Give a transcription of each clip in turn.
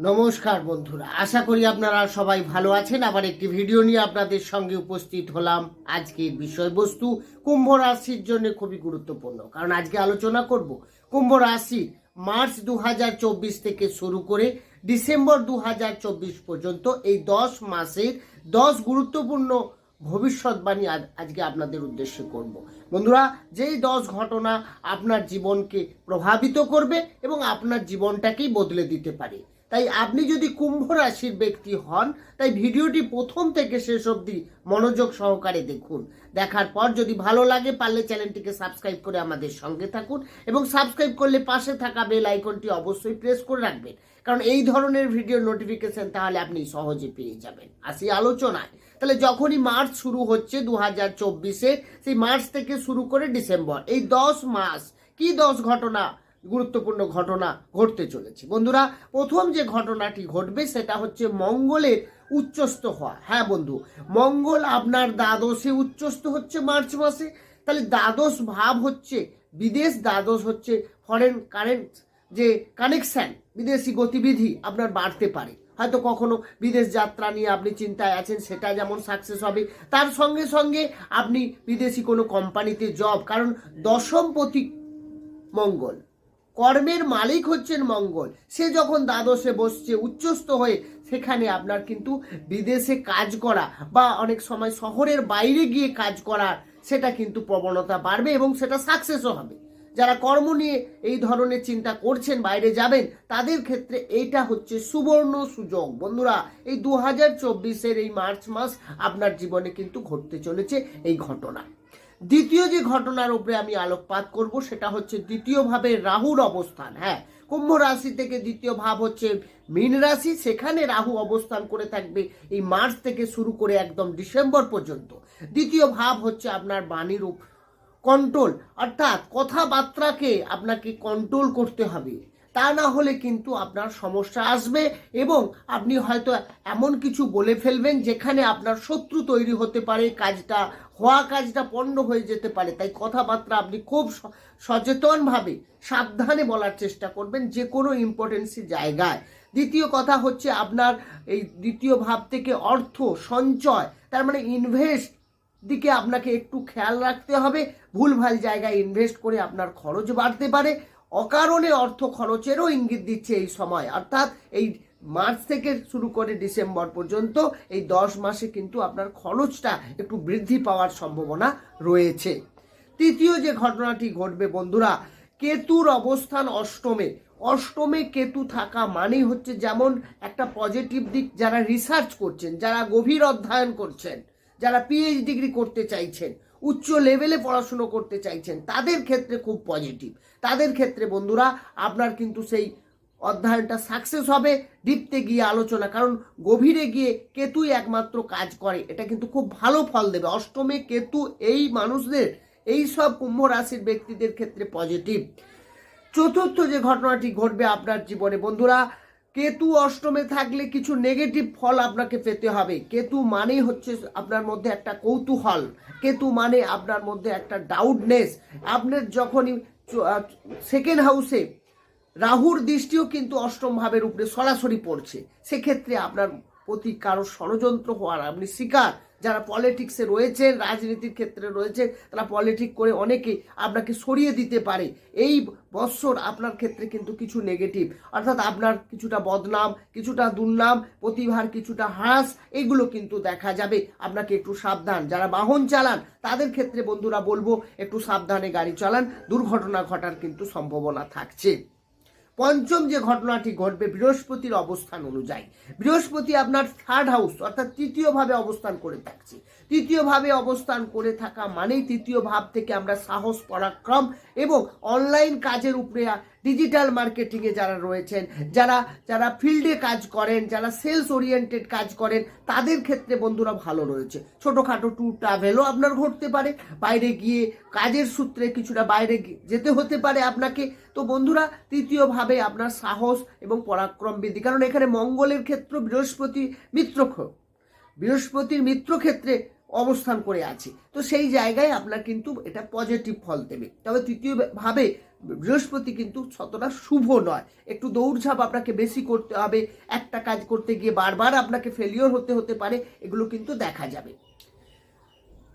নমস্কার বন্ধুরা, আশা করি আপনারা সবাই ভালো আছেন। আবার একটি ভিডিও নিয়ে আপনাদের সঙ্গে উপস্থিত হলাম আজকের বিষয়বস্তু, কুম্ভ রাশির জন্য খুবই গুরুত্বপূর্ণ। কারণ আজকে আলোচনা করব কুম্ভ রাশি মার্চ দু হাজার চব্বিশ থেকে শুরু করে ডিসেম্বর দু হাজার চব্বিশ পর্যন্ত এই দশ মাসের দশ গুরুত্বপূর্ণ ভবিষ্যৎবাণী আজ- আজকে আপনাদের উদ্দেশ্যে করব। বন্ধুরা, যেই দশ ঘটনা আপনার জীবনকে প্রভাবিত করবে এবং আপনার জীবনটাকেই বদলে দিতে পারে। তাই আপনি যদি কুম্ভ রাশির ব্যক্তি হন, তাই ভিডিওটি প্রথম থেকে শেষ অবধি মনোযোগ সহকারে দেখুন। দেখার পর যদি ভালো লাগে, পারলে চ্যানেলটিকে সাবস্ক্রাইব করে আমাদের সঙ্গে থাকুন এবং সাবস্ক্রাইব করলে পাশে থাকা বেল আইকনটি অবশ্যই প্রেস করে রাখবেন। কারণ এই ধরনের ভিডিও নোটিফিকেশন তাহলে আপনি সহজে পেয়ে যাবেন। আসি আলোচনায়। তাহলে যখনই মার্চ শুরু হচ্ছে দু হাজার চব্বিশে, সেই মার্চ থেকে শুরু করে ডিসেম্বর, এই দশ মাস, কি দশ ঘটনা? গুরুত্বপূর্ণ ঘটনা ঘটতে চলেছে। বন্ধুরা, প্রথম যে ঘটনাটি ঘটবে সেটা হচ্ছে মঙ্গলের উচ্চস্থ হওয়া। হ্যাঁ বন্ধু, মঙ্গল আপনার দ্বাদশে উচ্চস্থ হচ্ছে মার্চ মাসে। তাহলে দ্বাদশ ভাব হচ্ছে বিদেশ, দ্বাদশ হচ্ছে ফরেন কারেন্ট যে কানেকশন বিদেশি গতিবিধি আপনার বাড়তে পারে। হয়তো কখনো বিদেশ যাত্রা নিয়ে আপনি চিন্তায় আছেন, সেটা যেমন সাকসেস হবে। তার সঙ্গে সঙ্গে আপনি বিদেশি কোনো কোম্পানিতে জব কারণ দশম প্রতি মঙ্গল। কর্মের মালিক হচ্ছেন মঙ্গল। সে যখন দ্বাদশে বসছে, উচ্চস্থ হয়ে, সেখানে আপনার কিন্তু বিদেশে কাজ করা বা অনেক সময় শহরের বাইরে গিয়ে কাজ করার, সেটা কিন্তু প্রবণতা বাড়বে এবং সেটা সাকসেসও হবে। যারা কর্ম নিয়ে এই ধরনের চিন্তা করছেন, বাইরে যাবেন, তাদের ক্ষেত্রে এইটা হচ্ছে সুবর্ণ সুযোগ। বন্ধুরা, এই দু হাজার এই মার্চ মাস আপনার জীবনে কিন্তু ঘটতে চলেছে এই ঘটনা। দ্বিতীয় যে ঘটনার উপরে আমি আলোকপাত করব, সেটা হচ্ছে দ্বিতীয় ভাবে রাহুর অবস্থান। হ্যাঁ কুম্ভ রাশি থেকে দ্বিতীয় ভাব হচ্ছে মীন রাশি, সেখানে রাহু অবস্থান করে থাকবে এই মার্চ থেকে শুরু করে একদম ডিসেম্বর পর্যন্ত। দ্বিতীয় ভাব হচ্ছে আপনার বাণীর কন্ট্রোল অর্থাৎ কথাবার্তাকে আপনাকে কন্ট্রোল করতে হবে। তা না হলে কিন্তু আপনার সমস্যা আসবে এবং আপনি হয়তো এমন কিছু বলে ফেলবেন যেখানে আপনার শত্রু তৈরি হতে পারে, কাজটা, হওয়া কাজটা পণ্ড হয়ে যেতে পারে। তাই কথাবার্তা আপনি খুব সচেতনভাবে, সাবধানে বলার চেষ্টা করবেন যে কোনো ইম্পর্টেন্সি জায়গায়। দ্বিতীয় কথা হচ্ছে আপনার এই দ্বিতীয় ভাব থেকে অর্থ, সঞ্চয়, তার মানে ইনভেস্ট দিকে আপনাকে একটু খেয়াল রাখতে হবে। ভুলভাল জায়গায় ইনভেস্ট করে আপনার খরচ বাড়তে পারে। অকারণে অর্থ খরচেরও ইঙ্গিত দিচ্ছে এই সময়। অর্থাৎ এই মার্চ থেকে শুরু করে ডিসেম্বর পর্যন্ত এই দশ মাসে কিন্তু আপনার খরচটা একটু বৃদ্ধি পাওয়ার সম্ভাবনা রয়েছে। তৃতীয় যে ঘটনাটি ঘটবে বন্ধুরা, কেতুর অবস্থান অষ্টমে। অষ্টমে কেতু থাকা মানেই হচ্ছে যেমন একটা পজিটিভ দিক যারা রিসার্চ করছেন, যারা গভীর অধ্যয়ন করছেন, যারা পিএইচ ডিগ্রি করতে চাইছেন উচ্চ লেভেলে পড়াশুনো করতে চাইছেন, তাদের ক্ষেত্রে খুব পজিটিভ তাদের ক্ষেত্রে বন্ধুরা, আপনার কিন্তু সেই অধ্যয়নটা সাকসেস হবে ডিপতে গিয়ে আলোচনা, কারণ গভীরে গিয়ে কেতুই একমাত্র কাজ করে, এটা কিন্তু খুব ভালো ফল দেবে। অষ্টমে কেতু এই মানুষদের, এই সব কুম্ভ রাশির ব্যক্তিদের ক্ষেত্রে পজিটিভ চতুর্থ যে ঘটনাটি ঘটবে আপনার জীবনে, বন্ধুরা কেতু অষ্টমে থাকলে কিছু নেগেটিভ ফল আপনাকে পেতে হবে। কেতু মানেই হচ্ছে আপনার মধ্যে একটা কৌতূহল। কেতু মানে আপনার মধ্যে একটা ডাউটনেস আপনার যখনই সেকেন্ড হাউসে রাহুর দৃষ্টিও কিন্তু অষ্টম ভাবের উপরে সরাসরি পড়ছে। সেক্ষেত্রে আপনার প্রতি কারও ষড়যন্ত্র হওয়ার আপনি শিকার। যারা পলিটিক্সে রয়েছেন, রাজনীতির ক্ষেত্রে রয়েছে তারা পলিটিক করে অনেকে আপনাকে সরিয়ে দিতে পারে। এই বৎসর আপনার ক্ষেত্রে কিন্তু কিছু নেগেটিভ অর্থাৎ আপনার কিছুটা বদনাম, কিছুটা দুর্নাম, প্রতিভার কিছুটা হ্রাস, এগুলো কিন্তু দেখা যাবে। আপনাকে একটু সাবধান। যারা বাহন চালান, তাদের ক্ষেত্রে বন্ধুরা বলব, একটু সাবধানে গাড়ি চালান। দুর্ঘটনা ঘটার কিন্তু সম্ভাবনা থাকছে। পঞ্চম যে ঘটনাটি ঘটবে বৃহস্পতির অবস্থান অনুযায়ী, বৃহস্পতি আপনার থার্ড হাউস অর্থাৎ তৃতীয়ভাবে অবস্থান করে থাকছে। তৃতীয়ভাবে অবস্থান করে থাকা মানেই তৃতীয় ভাব থেকে আমরা সাহস, পরাক্রম এবং অনলাইন কাজের উপরে ডিজিটাল মার্কেটিংয়ে যারা রয়েছেন, যারা যারা ফিল্ডে কাজ করেন, যারা সেলস ওরিয়েন্টেড কাজ করেন, তাদের ক্ষেত্রে বন্ধুরা ভালো রয়েছে। ছোটোখাটো ট্যুর ট্রাভেলও আপনার ঘটতে পারে, বাইরে গিয়ে কাজের সূত্রে কিছুটা বাইরে যেতে হতে পারে আপনাকে। তো বন্ধুরা, তৃতীয়ভাবে আপনার সাহস এবং পরাক্রম বৃদ্ধি। কারণ এখানে মঙ্গলের ক্ষেত্র বৃহস্পতি মিত্রক্ষ বৃহস্পতির মিত্র ক্ষেত্রে অবস্থান করে আছে। তো সেই জায়গায় আপনার কিন্তু এটা পজিটিভ ফল দেবে। তবে তৃতীয় ভাবে বৃহস্পতি কিন্তু ততটা শুভ নয়। একটু দৌড়ঝাঁপ আপনাকে বেশি করতে হবে, একটা কাজ করতে গিয়ে বারবার আপনাকে ফেলিওর হতে হতে পারে, এগুলো কিন্তু দেখা যাবে।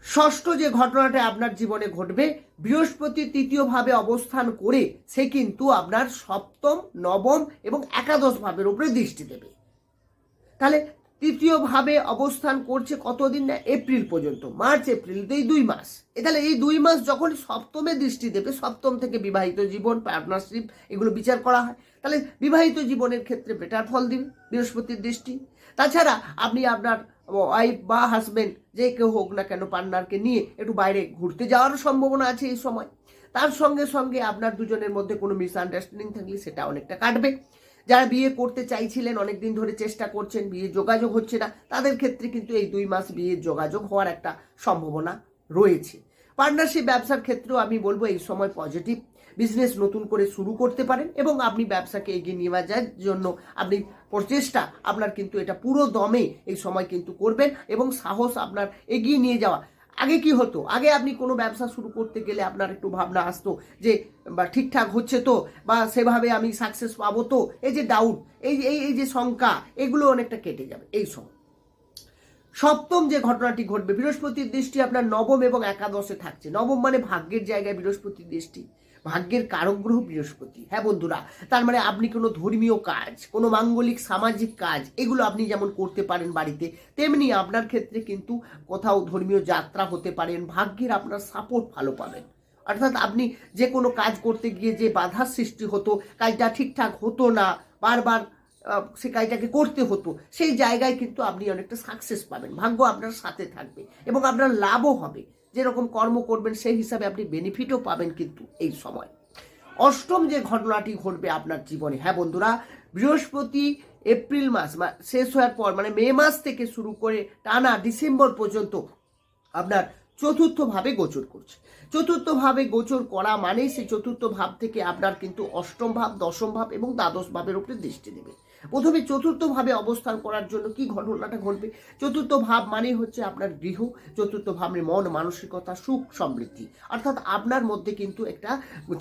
ষষ্ঠ যে ঘটনাটা আপনার জীবনে ঘটবে, বৃহস্পতি তৃতীয়ভাবে অবস্থান করে সে কিন্তু আপনার সপ্তম, নবম এবং একাদশ ভাবের উপরে দৃষ্টি দেবে। তাহলে তৃতীয়ভাবে অবস্থান করছে কতদিন না? এপ্রিল পর্যন্ত। মার্চ, এপ্রিল, এই দুই মাস। তাহলে এই দুই মাস যখন সপ্তমে দৃষ্টি দেবে, সপ্তম থেকে বিবাহিত জীবন পার্টনারশিপ এগুলো বিচার করা হয়। তাহলে বিবাহিত জীবনের ক্ষেত্রে বেটার ফল দিবে বৃহস্পতির দৃষ্টি। তাছাড়া আপনি আপনার ওয়াইফ বা হাজবেন্ড যে কেউ হোক না কেন পার্টনারকে নিয়ে একটু বাইরে ঘুরতে যাওয়ারও সম্ভাবনা আছে এই সময়। তার সঙ্গে সঙ্গে আপনার দুজনের মধ্যে কোনো মিসআন্ডারস্ট্যান্ডিং থাকলে সেটা অনেকটা কাটবে। যারা বিয়ে করতে চাইছিলেন, অনেকদিন ধরে চেষ্টা করছেন, বিয়ে যোগাযোগ হচ্ছে না, তাদের ক্ষেত্রে কিন্তু এই দুই মাস বিয়ের যোগাযোগ হওয়ার একটা সম্ভাবনা রয়েছে। পার্টনারশিপ ব্যবসার ক্ষেত্রেও আমি বলব এই সময় পজিটিভ বিজনেস নতুন করে শুরু করতে পারেন এবং আপনি ব্যবসাকে এগিয়ে নিয়ে যাওয়ার জন্য আপনি প্রচেষ্টা, আপনার কিন্তু এটা পুরো দমে এই সময় কিন্তু করবেন এবং সাহস আপনার এগিয়ে নিয়ে যাওয়া আগে কি হতো? আগে আপনি কোনো ব্যবসা শুরু করতে গেলে আপনার একটু ভাবনা আসতো যে, বা ঠিকঠাক হচ্ছে তো, বা সেভাবে আমি সাকসেস পাবো তো? এই যে ডাউট এই এই এই যে শঙ্কা, এগুলো অনেকটা কেটে যাবে, এই সময়। সপ্তম যে ঘটনাটি ঘটবে, বৃহস্পতির দৃষ্টি আপনার নবম এবং একাদশে থাকছে। নবম মানে ভাগ্যের জায়গায় বৃহস্পতির দৃষ্টি। ভাগ্যের কারক গ্রহ বৃহস্পতি। হ্যাঁ বন্ধুরা, তার মানে আপনি কোনো ধর্মীয় কাজ, কোনো মাঙ্গলিক সামাজিক কাজ, এগুলো আপনি যেমন করতে পারেন বাড়িতে, তেমনি আপনার ক্ষেত্রে কিন্তু কোথাও ধর্মীয় যাত্রা হতে পারেন, ভাগ্যের আপনার সাপোর্ট ভালো পাবেন। অর্থাৎ আপনি যে কোনো কাজ করতে গিয়ে যে বাধার সৃষ্টি হতো, কাজটা ঠিকঠাক হতো না, বারবার সে কাজটাকে করতে হতো, সেই জায়গায় কিন্তু আপনি অনেকটা সাকসেস পাবেন, ভাগ্য আপনার সাথে থাকবে এবং আপনার লাভও হবে। যেরকম কর্ম করবেন, সেই হিসাবে আপনি বেনিফিটও পাবেন কিন্তু এই সময়। অষ্টম যে ঘটনাটি ঘটবে আপনার জীবনে হ্যাঁ বন্ধুরা, বৃহস্পতি এপ্রিল মাস শেষ হওয়ার পর মানে মে মাস থেকে শুরু করে টানা ডিসেম্বর পর্যন্ত আপনার চতুর্থ ভাবে গোচর করছে। চতুর্থ ভাবে গোচর করা মানেই সেই চতুর্থ ভাব থেকে আপনার কিন্তু অষ্টম ভাব, দশম ভাব এবং দ্বাদশ ভাবের উপরে দৃষ্টি দেবে। প্রথমে চতুর্থ ভাবে অবস্থান করার জন্য কি ঘটনাটা ঘটবে? চতুর্থ ভাব মানেই হচ্ছে আপনার গৃহ, চতুর্থ ভাবের মন, মানসিকতা, সুখ, সমৃদ্ধি। অর্থাৎ আপনার মধ্যে কিন্তু একটা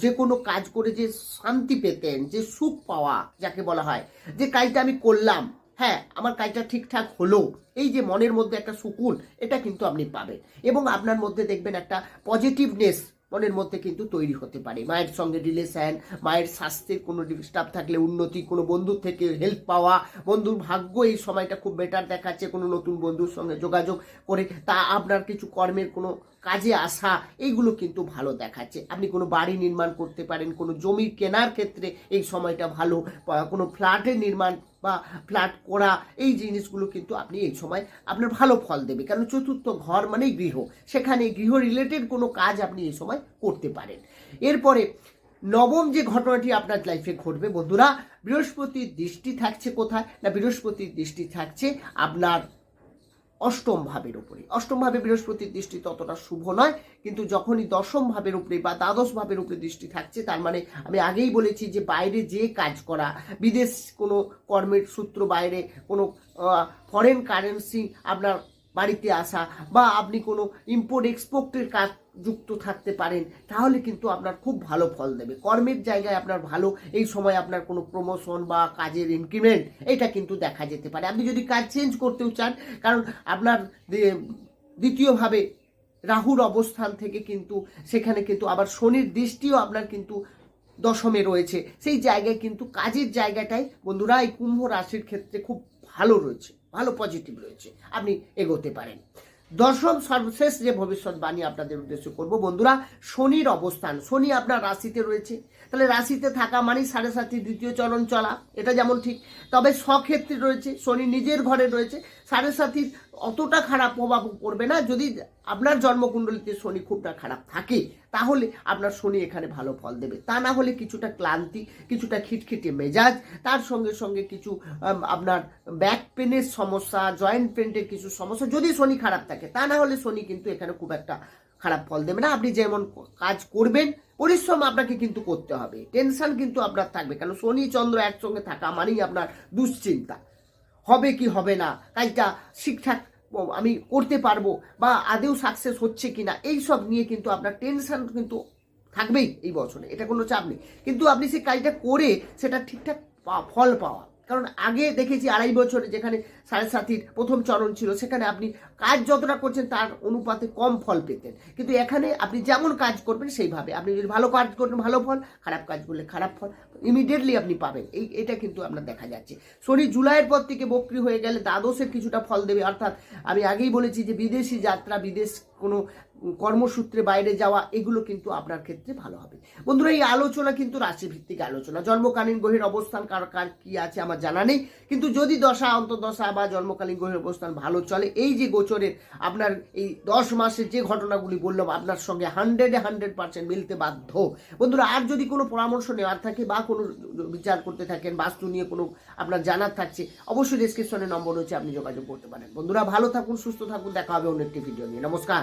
যে কোনো কাজ করে যে শান্তি পেতেন, যে সুখ পাওয়া, যাকে বলা হয়, যে কাজটা আমি করলাম হ্যাঁ আমার কাজটা ঠিকঠাক হলো, এই যে মনের মধ্যে একটা সুকুন, এটা কিন্তু আপনি পাবেন। এবং আপনার মধ্যে দেখবেন একটা পজিটিভনেস মনের মধ্যে কিন্তু তৈরি হতে পারে। মায়ের সঙ্গে রিলেশান মায়ের স্বাস্থ্যের কোনো ডিস্টার্ব থাকলে, উন্নতি, কোনো বন্ধুর থেকে হেল্প পাওয়া, বন্ধুর ভাগ্য এই সময়টা খুব বেটার দেখাচ্ছে, কোনো নতুন বন্ধুর সঙ্গে যোগাযোগ করে তা আপনার কিছু কর্মের কোনো কাজে আসা, এইগুলো কিন্তু ভালো দেখাচ্ছে। আপনি কোনো বাড়ি নির্মাণ করতে পারেন, কোনো জমি কেনার ক্ষেত্রে এই সময়টা ভালো কোনো ফ্ল্যাটের নির্মাণ বা ফ্ল্যাট করা, এই জিনিসগুলো কিন্তু আপনি এই সময় আপনার ভালো ফল দেবে। কারণ চতুর্থ ঘর মানেই গৃহ। সেখানে গৃহ রিলেটেড কোনো কাজ আপনি এই সময় করতে পারেন। এরপরে নবম যে ঘটনাটি আপনার লাইফে ঘটবে, বন্ধুরা, বৃহস্পতির দৃষ্টি থাকছে কোথায়? না, বৃহস্পতির দৃষ্টি থাকছে আপনার অষ্টম ভাবের উপরে। অষ্টম ভাবে বৃহস্পতির দৃষ্টি ততটা শুভ নয়, কিন্তু যখনই দশম ভাবের উপরে বা দ্বাদশ ভাবের উপরে দৃষ্টি থাকছে, তার মানে আমি আগেই বলেছি যে বাইরে যে কাজ করা, বিদেশ কোনো কর্মের সূত্র বাইরে কোনো ফরেন কারেন্সি আপনার বাড়িতে আসা বা আপনি কোনো ইম্পোর্ট এক্সপোর্টের কাজ যুক্ত থাকতে পারেন, তাহলে কিন্তু আপনার খুব ভালো ফল দেবে। কর্মের জায়গায় আপনার ভালো, এই সময় আপনার কোনো প্রমোশন বা কাজের ইনক্রিমেন্ট এটা কিন্তু দেখা যেতে পারে। আপনি যদি কাজ চেঞ্জ করতেও চান, কারণ আপনার দ্বিতীয়ভাবে রাহুর অবস্থান থেকে কিন্তু সেখানে কিন্তু আবার শনির দৃষ্টিও আপনার কিন্তু দশমে রয়েছে। সেই জায়গায় কিন্তু কাজের জায়গাটাই বন্ধুরা, এই কুম্ভ রাশির ক্ষেত্রে খুব ভালো রয়েছে। ভালো পজিটিভ রয়েছে। আপনি এগোতে পারেন। দশম সর্বশেষ যে ভবিষ্যৎবাণী আপনাদের উদ্দেশ্য করব বন্ধুরা, শনির অবস্থান। শনি আপনার রাশিতে রয়েছে। তাহলে রাশিতে থাকা মানেই সাড়ে সাতটি দ্বিতীয় চরণ চলা, এটা যেমন ঠিক। তবে স্বক্ষেত্রে রয়েছে, শনি নিজের ঘরে রয়েছে। সাড়ে সাতির অতটা খারাপ প্রভাব পড়বে না। যদি আপনার জন্মকুণ্ডলিতে শনি খুবটা খারাপ থাকে, তাহলে আপনার শনি এখানে ভালো ফল দেবে। তা না হলে কিছুটা ক্লান্তি, কিছুটা খিটখিটে মেজাজ, তার সঙ্গে সঙ্গে কিছু আপনার ব্যাক পেনের সমস্যা জয়েন্ট পেনের কিছু সমস্যা, যদি শনি খারাপ থাকে, তা না হলে শনি কিন্তু এখানে খুব একটা খারাপ ফল দেবে না। আপনি যেমন কাজ করবেন, পরিশ্রম আপনাকে কিন্তু করতে হবে। টেনশন কিন্তু আপনার থাকবে, কেন শনি চন্দ্র একসঙ্গে থাকা মানেই আপনার দুশ্চিন্তা। হবে কি হবে না, কাজটা ঠিকঠাক আমি করতে পারব বা আদেও সাকসেস হচ্ছে কি না এই সব নিয়ে কিন্তু আপনার টেনশন কিন্তু থাকবেই এই বছরে, এটা কোনো চাপ নেই। কিন্তু আপনি সেই কাজটা করে সেটা ঠিকঠাক ফল পাওয়া। কারণ আগে দেখেছি আড়াই বছরে যেখানে সাড়ে সাতির প্রথম চরণ ছিল, সেখানে আপনি কাজ যতটা করছেন তার অনুপাতে কম ফল পেতেন। কিন্তু এখানে আপনি যেমন কাজ করবেন সেইভাবে। আপনি যদি ভালো কাজ করবেন ভালো ফল, খারাপ কাজ করলে খারাপ ফল ইমিডিয়েটলি আপনি পাবেন। এই, এটা কিন্তু আপনার দেখা যাচ্ছে। শনি জুলাইয়ের পর থেকে বক্রি হয়ে গেলে দ্বাদশের কিছুটা ফল দেবে। অর্থাৎ আমি আগেই বলেছি যে বিদেশি যাত্রা, বিদেশ কোনো কর্মসূত্রে বাইরে যাওয়া, এগুলো কিন্তু আপনার ক্ষেত্রে ভালো হবে। বন্ধুরা, এই আলোচনা কিন্তু রাশিভিত্তিক আলোচনা। জন্মকালীন গ্রহের অবস্থান কার কার কি আছে আমার জানা নেই। কিন্তু যদি দশা, অন্তর্দশা বা জন্মকালীন গ্রহের অবস্থান ভালো চলে, এই যে গোচরের আপনার এই দশ মাসের যে ঘটনাগুলি বললাম, আপনার সঙ্গে হান্ড্রেডে হান্ড্রেড পার্সেন্ট মিলতে বাধ্য। বন্ধুরা, আর যদি কোনো পরামর্শ নেওয়ার থাকে বা কোনো বিচার করতে থাকেন, বাস্তু নিয়ে কোনো আপনার জানার থাকছে, অবশ্যই ডিসক্রিপশনে নম্বর রয়েছে, আপনি যোগাযোগ করতে পারেন। বন্ধুরা, ভালো থাকুন, সুস্থ থাকুন, দেখা হবে অন্য একটি ভিডিও নিয়ে। নমস্কার।